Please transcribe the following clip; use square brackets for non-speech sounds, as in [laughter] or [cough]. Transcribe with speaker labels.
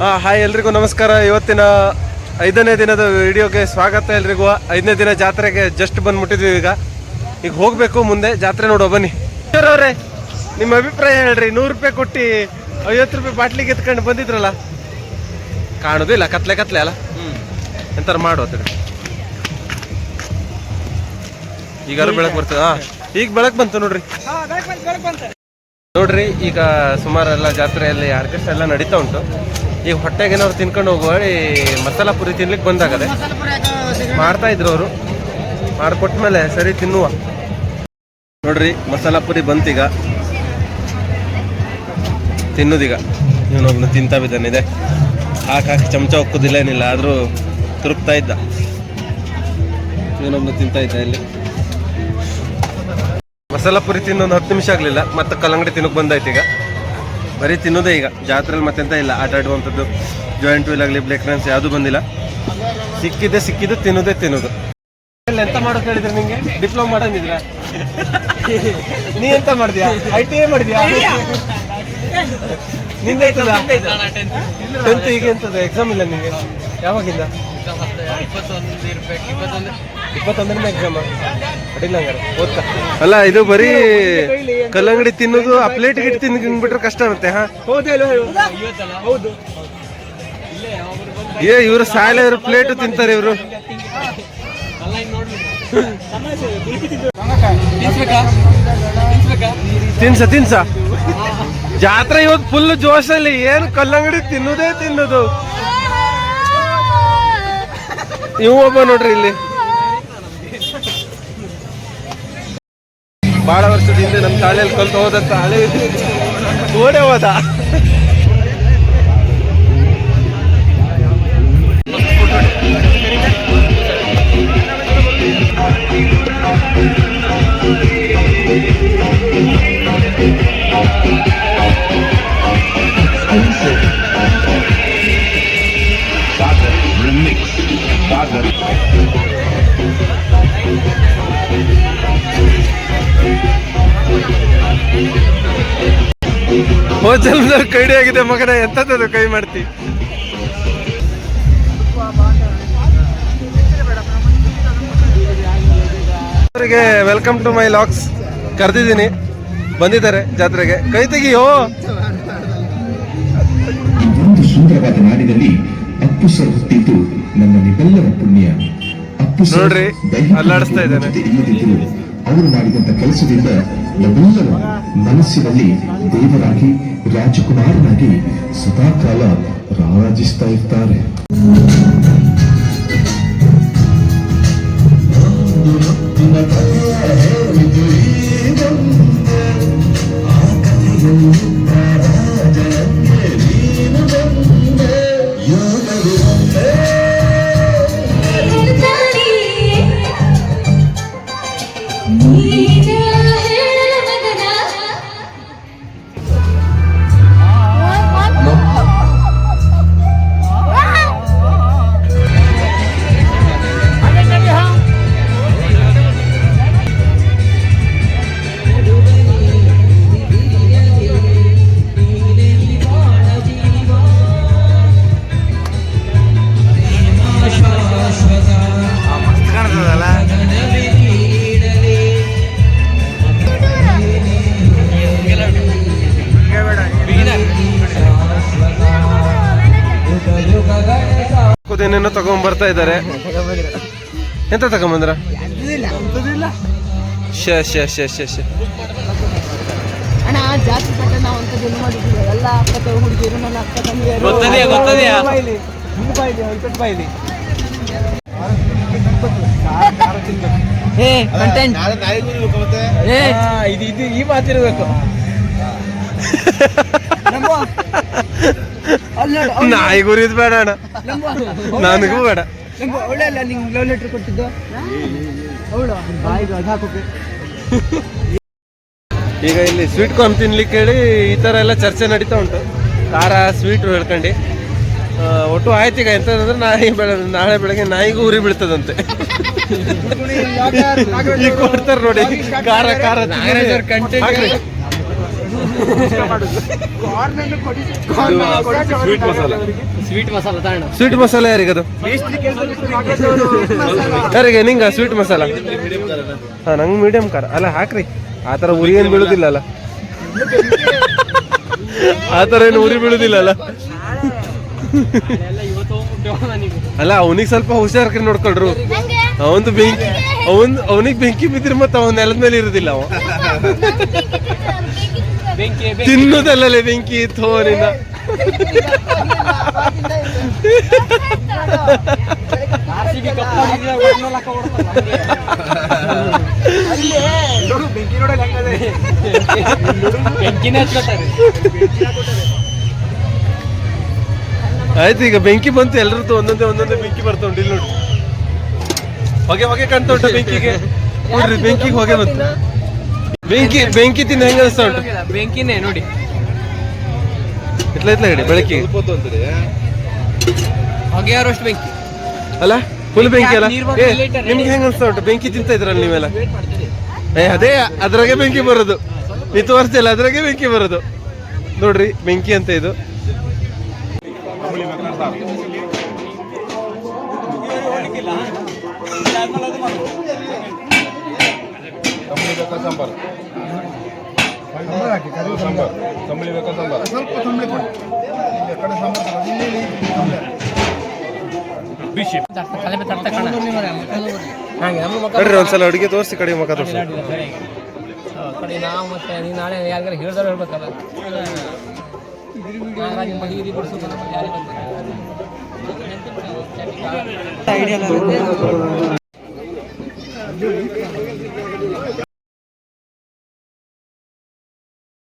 Speaker 1: ಹಾ ಹಾಯ್ ಎಲ್ರಿಗೂ ನಮಸ್ಕಾರ. ಇವತ್ತಿನ ಐದನೇ ದಿನದ ವಿಡಿಯೋಗೆ ಸ್ವಾಗತ ಎಲ್ರಿಗೂ. ಐದನೇ ದಿನ ಜಾತ್ರೆಗೆ ಜಸ್ಟ್ ಬಂದ್ಬಿಟ್ಟಿದ್ವಿ ಈಗ. ಈಗ ಹೋಗ್ಬೇಕು ಮುಂದೆ. ಜಾತ್ರೆ ನೋಡೋ, ಬನ್ನಿ. ಅವರೇ, ನಿಮ್ಮ ಅಭಿಪ್ರಾಯ ಹೇಳ್ರಿ. ನೂರು ರೂಪಾಯಿ ಕೊಟ್ಟು ಐವತ್ತು ರೂಪಾಯಿ ಬಾಟ್ಲಿಗೆ ಎತ್ಕೊಂಡು ಬಂದಿದ್ರಲ್ಲ? ಕಾಣೋದಿಲ್ಲ ಕತ್ಲೆ ಕತ್ಲೆ ಅಲ್ಲ? ಎಂತಾರು ಮಾಡುವ ಈಗ ಬೆಳಕು ಬರ್ತದ. ಈಗ ಬೆಳಕು ಬಂತು ನೋಡ್ರಿ. ನೋಡ್ರಿ, ಈಗ ಸುಮಾರು ಎಲ್ಲ ಜಾತ್ರೆಯಲ್ಲಿ ಆರ್ಕೆಸ್ಟ್ರಾ ಎಲ್ಲ ನಡೀತಾ ಉಂಟು. ಈಗ ಹೊಟ್ಟೆಗೆ ಏನಾದ್ರು ತಿನ್ಕೊಂಡು ಹೋಗುವ ಈ ಮಸಾಲ ಪುರಿ ತಿನ್ಲಿಕ್ಕೆ ಬಂದಾಗದೆ. ಮಾಡ್ತಾ ಇದ್ರು ಅವರು. ಮಾಡಿಕೊಟ್ಮೇಲೆ ಸರಿ ತಿನ್ನುವ. ನೋಡ್ರಿ, ಮಸಾಲ ಪುರಿ ಬಂತೀಗ. ತಿನ್ನೋದೀಗ. ಇವನೊಬ್ನು ತಿಂತಾ ಬಿದ್ದಾನಿದೆ. ಹಾಕಿ ಹಾಕಿ ಚಮಚ ಒಕ್ಕುದಿಲ್ಲ ಏನಿಲ್ಲ, ಆದರೂ ತುರುಕ್ತಾ ಇದ್ದ. ಇವನೊಬ್ನು ತಿಂತಾ ಇದ್ದ ಇಲ್ಲಿ. ಮಸಾಲ ಪುರಿ ತಿನ್ನೊಂದು ಹತ್ತು ನಿಮಿಷ ಆಗಲಿಲ್ಲ, ಮತ್ತೆ ಕಲ್ಲಂಗಡಿ ತಿನ್ನೋಕೆ ಬಂದಾಯ್ತು ಈಗ ಬರೀ ತಿನ್ನೋದೇ ಈಗ. ಜಾತ್ರೆಯಲ್ಲಿ ಮತ್ತೆಂತ ಇಲ್ಲ. ಆಟ ಆಡುವಂಥದ್ದು ಜಾಯಿಂಟ್ ವೀಲ್ ಆಗಲಿ ಬ್ಲೇಕ್ ಫ್ರೆಂಡ್ಸ್ ಯಾವುದು ಬಂದಿಲ್ಲ. ಸಿಕ್ಕಿದೆ, ಸಿಕ್ಕಿದ್ದು, ತಿನ್ನೋದೇ ತಿನ್ನೋದು. ಎಂತ ಮಾಡೋಕೆ ಹೇಳಿದ್ರೆ ನಿಂಗೆ? ಡಿಪ್ಲೊಮಾ ಮಾಡಂಗಿದ್ರ [laughs] ನೀ ಎಂತ ಮಾಡಿದ್ಯಾ ಐ ಟಿ ಐ ಮಾಡಿದ್ಯಾ? ನಿಂದ ಟೆಂತ್ ಈಗ ಎಂತದ? ಎಕ್ಸಾಮ್ ಇಲ್ಲ ನಿಂಗೆ? ಯಾವಾಗಿಂದ? ಇಪ್ಪತ್ತೊಂದರಿಂದ ಎಕ್ಸಾಮ್ ಅಡಿಲ್ಲ ಹಂಗಾರೆ ಓದ್ತಾ ಅಲ್ಲ ಇದು ಬರೀ ಕಲ್ಲಂಗಡಿ ತಿನ್ನೋದು ಆ ಪ್ಲೇಟ್ ಗಿಟ್ ತಿನ್ಬಿಟ್ರೆ ಕಷ್ಟ ಆಗುತ್ತೆ ಹಾ?
Speaker 2: ಹೌದು
Speaker 1: ಏ ಇವರು ಸಾಲ ಇವರು ಪ್ಲೇಟ್ ತಿಂತಾರೆ ಇವರು. ತಿನ್ಸ ತಿನ್ಸ. ಜಾತ್ರೆ ಇವತ್ತು ಫುಲ್ ಜೋಶಲ್ಲಿ ಏನು ಕಲ್ಲಂಗಡಿ ತಿನ್ನೋದೇ ತಿನ್ನೋದು. ಇವ ಒಬ್ಬ ನೋಡ್ರಿ ಇಲ್ಲಿ. ಬಹಳ ವರ್ಷದ ಹಿಂದೆ ನಮ್ಮ ತಾಳೆಯಲ್ಲಿ ಕಲ್ತು ಹೋದಂತ ಹಳೆ ಓಡೇ ಹೋದ. ಹೋಜಲ್ದವ್ರು ಕೈಡಿ ಆಗಿದೆ ಮಗನ ಎಂತದ್ದು ಕೈ ಮಾಡ್ತಿ? ಅವರಿಗೆ ವೆಲ್ಕಮ್ ಟು ಮೈ ಲಾಕ್ಸ್ ಕರೆದಿದ್ದೀನಿ. ಬಂದಿದ್ದಾರೆ ಜಾತ್ರೆಗೆ. ಕೈ ತೆಗಿಯೋ?
Speaker 3: ಒಂದು ಸುಂದರವಾದ ನಾಡಿನಲ್ಲಿ ಅಪ್ಪು ಸರ್ ಹುಟ್ಟಿದ್ದು ನಮ್ಮ ನಿಬೆಲ್ಲರ ಪುಣ್ಯ. ಅಪ್ಪು
Speaker 1: ನೋಡ್ರಿ, ಅಲ್ಲಾಡಿಸ್ತಾ ಇದ್ದಾನೆ.
Speaker 3: ಅವರು ಮಾಡಿದಂತ ಕೆಲಸದಿಂದ ನಾವೆಲ್ಲರೂ ಮನಸ್ಸಿನಲ್ಲಿ ದೇವರಾಗಿ ರಾಜಕುಮಾರನಾಗಿ ಸದಾಕಾಲ ರಾರಾಜಿಸ್ತಾ ಇರ್ತಾರೆ.
Speaker 1: ಏನೇನೋ ತಗೊಂಡ್ ಬರ್ತಾ ಇದ್ದಾರೆ. ಎಂತ ತಗೊಂಬಂದ್ರ? ಶ
Speaker 4: ಗೊತ್ತದೆಯಾ, ಗೊತ್ತದೆಯಾ?
Speaker 2: ಇದು ಇದು ಈ ಮಾತಿರ್ಬೇಕು. [laughs]
Speaker 1: ನಾಯಿ ಗುರಿದ್ ಬೇಡ ಅಣ್ಣ. ನನಗೂ ಬೇಡ.
Speaker 2: ಅವಳೆ ಅಲ್ಲ ನಿಂಗೆ ಲವ್ ಲೆಟರ್ ಕೊಟ್ಟಿದ್ದು? ಅವಳು? ಬಾಯಿಗೆ ಅದು ಹಾಕೋಕೆ.
Speaker 1: ಈಗ ಇಲ್ಲಿ ಸ್ವೀಟ್ ಕಾರ್ನ್ ತಿನ್ಲಿಕ್ಕೆ ಹೇಳಿ ಈ ತರ ಎಲ್ಲ ಚರ್ಚೆ ನಡೀತಾ ಉಂಟು. ಖಾರ ಸ್ವೀಟ್ ಹೇಳ್ಕೊಂಡು. ಒಟ್ಟು ಆಯ್ತು ಈಗ ಎಂತಂದ್ರೆ ನಾಯಿ ಬೆಳ ನಾಳೆ ಬೆಳಗ್ಗೆ ನಾಯಿಗೂ ಉರಿ ಬೀಳ್ತದಂತೆ. ಈಗ ಕೊಡ್ತಾರೆ ನೋಡಿ. ಖಾರ ಖಾರ. ಸ್ವೀಟ್ [laughs] ಮಸಾಲ.
Speaker 4: ಸ್ವೀಟ್ ಮಸಾಲ
Speaker 1: ಯಾರಿಗೆ ಅದು? ಯಾರಿಗದು [laughs] ಯಾರಿಗೆ? ನಿಂಗ ಸ್ವೀಟ್ ಮಸಾಲ? ಹಾ ನಂಗೆ ಮೀಡಿಯಂ ಖಾರ. ಅಲ್ಲ ಹಾಕ್ರಿ. ಆ ಥರ ಉರಿ ಏನು ಬೀಳುದಿಲ್ಲ ಅಲ್ಲ ಆ ಥರ ಏನು ಉರಿ ಬೀಳುದಿಲ್ಲ ಅಲ್ಲ ಅಲ್ಲ ಅವನಿಗೆ ಸ್ವಲ್ಪ ಹುಷಾರ್ಕಿ ನೋಡ್ಕೊಳ್ರು. ಅವಂದು ಬೆಂಕಿ ಅವನ್ ಅವನಿಗೆ ಬೆಂಕಿ ಬಿದ್ದಿರ ಮತ್ತೆ ಅವನ ನೆಲದ ಮೇಲೆ ಇರುದಿಲ್ಲ ಅವ. ತಿನ್ನುದಲ್ಲೇ ಬೆಂಕಿ.
Speaker 4: ತಿನ್ನುದಲ್ಲಲೆ ಬೆಂಕಿ ತೋರಿನ.
Speaker 1: ಆಯ್ತು ಈಗ ಬೆಂಕಿ ಬಂತು ಎಲ್ಲರದ್ದು ಒಂದೊಂದೇ ಒಂದೊಂದೇ ಬೆಂಕಿ ಬರ್ತಾ ಉಂಟು ಇಲ್ಲಿ ನೋಡಿ. ಹೊಗೆ ಹೊಗೆ ಕಾಣ್ತಾ ಉಂಟು ಬೆಂಕಿಗೆ. ನೋಡ್ರಿ ಬೆಂಕಿಗೆ ಹೊಗೆ ಬಂತು. ಬೆಂಕಿ ಬೆಂಕಿ ತಿಂದ ಹೆಂಗ ಅನಿಸ್ತಾ ಉಂಟು?
Speaker 4: ಬೆಂಕಿನೇ ನೋಡಿ.
Speaker 1: ಇಟ್ಲ ಇಟ್ಲ ಹೇಳಿ ಬೆಳಕಿಗೆ.
Speaker 4: ಹೊಗೆ ಯಾರಷ್ಟು ಬೆಂಕಿ.
Speaker 1: ಅಲ್ಲ ಫುಲ್ ಬೆಂಕಿ ಅಲ್ಲ? ನಿಮ್ಗೆ ಹೆಂಗ ಅನಿಸ್ತಾ ಉಂಟು? ಬೆಂಕಿ ತಿಂತ ಇದ್ರಲ್ಲ ನೀವೆಲ್ಲ? ಏ ಅದೇ ಅದ್ರಾಗೆ ಬೆಂಕಿ ಬರೋದು. ನೀವು ತೋರಿಸ್ತಿಲ್ಲ ಅದ್ರಾಗೆ ಬೆಂಕಿ ಬರೋದು. ನೋಡ್ರಿ ಬೆಂಕಿ ಅಂತ ಇದು.
Speaker 4: ತಲೆ ಮೇಲೆ ತಡ್ತಾ ಕಾಣ ಹಾಗೆ ನಮ್ಮ ಮಕ್ಕ
Speaker 1: ನೋಡ್ರಿ ಒಂದ್ಸಲ ಅಡುಗೆ ತೋರಿಸಿ ಕಡೆ ಮುಖ ತೋರಿಸಿ.
Speaker 4: ಕಡೆ ನಾವು ಮತ್ತೆ ನೀನು ನಾಳೆ ಯಾರಿಗಾರ ಹೇಳ್ದಾರ ಹೇಳ್ಬೇಕಲ್ಲ. ಹಾಗಾಗಿ ಮಹಿರಿ ಬಡಿಸೋದು ಯಾರಿಗೆ